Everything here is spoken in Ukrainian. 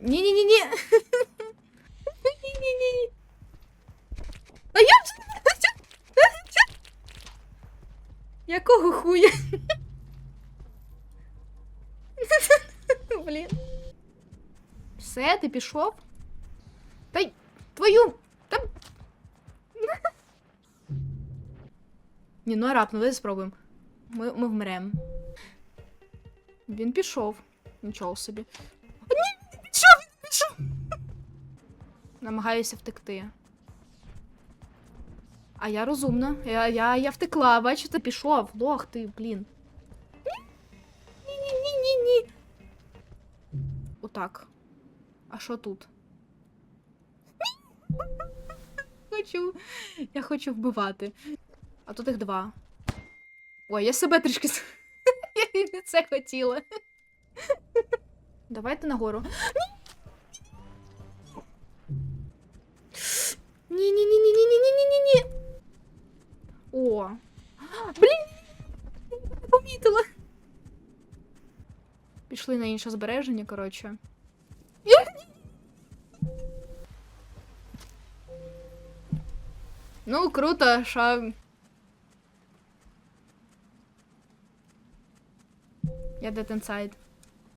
Ні-ні-ні-ні. Ні-ні-ні. А я... Якого хуя? Блін. Все, ти пішов? Та й твою. Та... Ні, ну араб, ну давай спробуємо. Ми, ми вмрем. Він пішов. Нічого собі. Намагаюся втекти. А я розумна. Я, я, я втекла, бачите, пішов. Лох ти, блін. Ні-ні-ні-ні-ні. Отак. А що тут? Хочу. Я хочу вбивати. А тут їх два. Ой, я себе трішки. Я не це хотіла. Давайте нагору. Ні, О. Блін. Не помітила. Пішли на інше збереження, коротше. Ну, круто, що. Я Dead Inside.